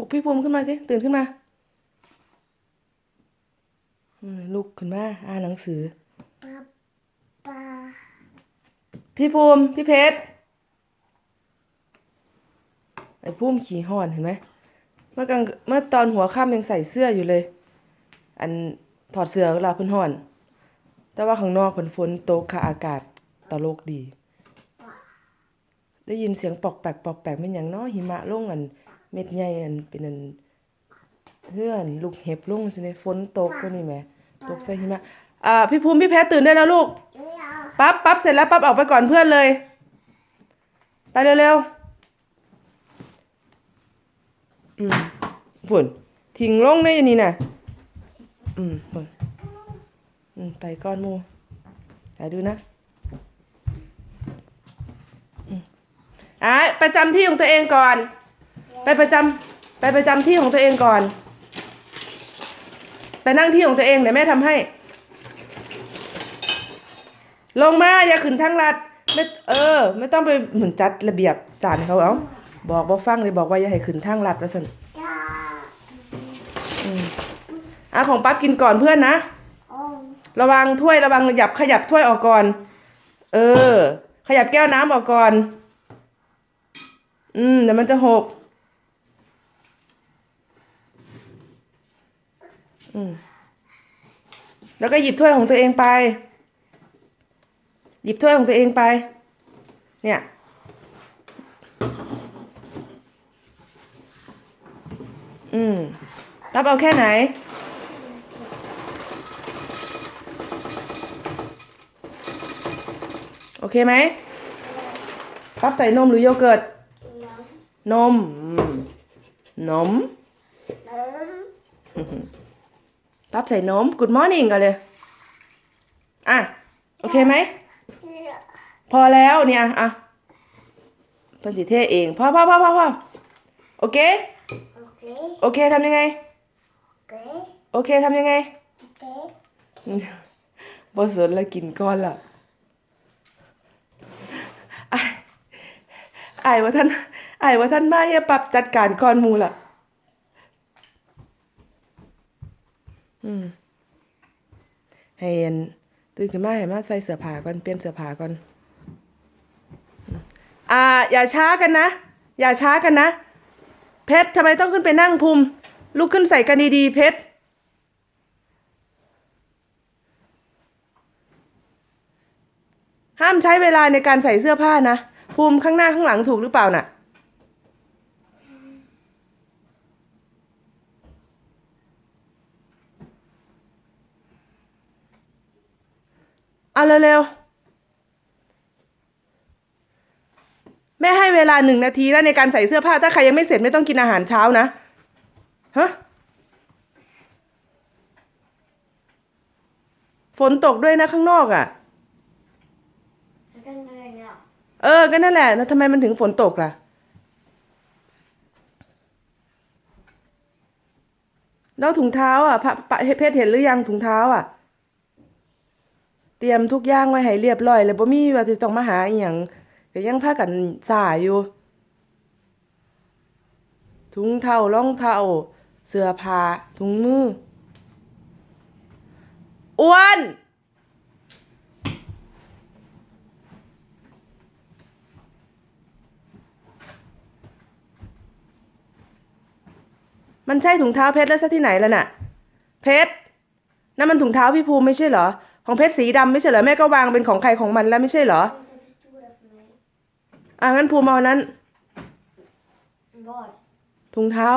ปลุกพี่ภูมิขึ้นมาสิ ตื่นขึ้นมาอืมลุกขึ้นมา อ่านหนังสือปาปาพี่ภูมิ พี่เพชร ไอ้ภูมิขี่ห่อนเห็นไหม เมื่อกลางเมื่อตอนหัวค่ำยังใส่เสื้ออยู่เลย อันถอดเสื้อเวลาเพิ่นห่อน แต่ว่าข้างนอกเพิ่นฝนตกค่ะอากาศตลกดี ได้ยินเสียงปอกแปกปอกแปกเป็นอย่างน้อหิมะลงอัน เม็ดใหญ่อันเป็นอันเฮื่อนลูกเห็บลุงสิในฝนตกก็นี่แหมตกใส่หิมะอ่าพี่ภูมิพี่เพชรตื่นได้แล้วลูกปั๊บปั๊บเสร็จแล้วปั๊บออกไปก่อนเพื่อนเลย ไปเร็วๆอืมฝุ่นทิ้งลงในอันนี้น่ะอืมฝุ่นอืมไปก้อนมูไหนดูนะอะประจำที่ของตัวเองก่อน ปประจำไปประจำที่ของตัวเองก่อน ไปนั่งที่ของตัวเองเดี๋ยวแม่ทำให้ ลงมาอย่าขึ้นทางลัดไม่เออ ไม่ต้องไปเหมือนจัดระเบียบจานเขาเอาบอกบ่ฟังเลยบอกว่าอย่าให้ขึ้นทางลัดแล้วสันจ้าอะของปั๊บกินก่อนเพื่อนนะระวังถ้วยระวังขยับขยับถ้วยออกก่อน เออ ขยับแก้วน้ำออกก่อน อืมเดี๋ยวมันจะหก อืม แล้วก็หยิบถ้วยของตัวเองไป หยิบถ้วยของตัวเองไป เนี่ย อืม รับเอาแค่ไหน โอเคไหมปั๊บใส่นมหรือโยเกิร์ตน้ำนมอืมนมน้ำ ปั๊บใส่นม Good morning กันเลย อะ โอเคไหม พอแล้วเนี่ย อะเพิ่นสิเทเอง พอพอพอพอพอโอเค โอเคโอเคทำยังไงโอเคโอเคทำยังไงโอเคบ่สนแล้วกินก้อนละไอ้ไอ้ายว่าท่านไอ้ายว่าท่านมาเฮียปรับจัดการก้อนหมูล่ะ อืมให้เห็นตื่นขึ้นมาให้มาใส่เสื้อผ้าก่อนเปลี่ยนเสื้อผ้าก่อนอ่า อย่าช้ากันนะ อย่าช้ากันนะ เพชรทำไมต้องขึ้นไปนั่งภูมิลุกขึ้นใส่กันดีๆ เพชรห้ามใช้เวลาในการใส่เสื้อผ้านะ ภูมิข้างหน้าข้างหลังถูกหรือเปล่าน่ะ เอาเร็วๆ แม่ให้เวลาหนึ่งนาทีแล้วในการใส่เสื้อผ้า ถ้าใครยังไม่เสร็จไม่ต้องกินอาหารเช้านะ ฮะ ฝนตกด้วยนะข้างนอกอะแล้วก็อะไรเนี่ยเออ ก็นั่นแหละแล้วทำไมมันถึงฝนตกล่ะ แล้วถุงเท้าอะพระปะเพชรเห็นหรือยังถุงเท้าอะ เตรียมทุกอย่างไว้ให้เรียบร้อยเลยบ่มีว่าจะต้องมาหาอีหยังก็ยังพากันสายอยู่ ถุงเท้ารองเท้าเสื้อผ้าถุงมืออ้วนมันใช่ถุงเท้าเพชรแล้วซะที่ไหนแล้วน่ะ เพชรนั่นมันถุงเท้าพี่ภูมิไม่ใช่เหรอ ของเพชรสีดำไม่ใช่เหรอแม่ก็วางเป็นของใครของมันแล้วไม่ใช่เหรออะงั้นภูมิเอาอันนั้นบอดถุงเท้า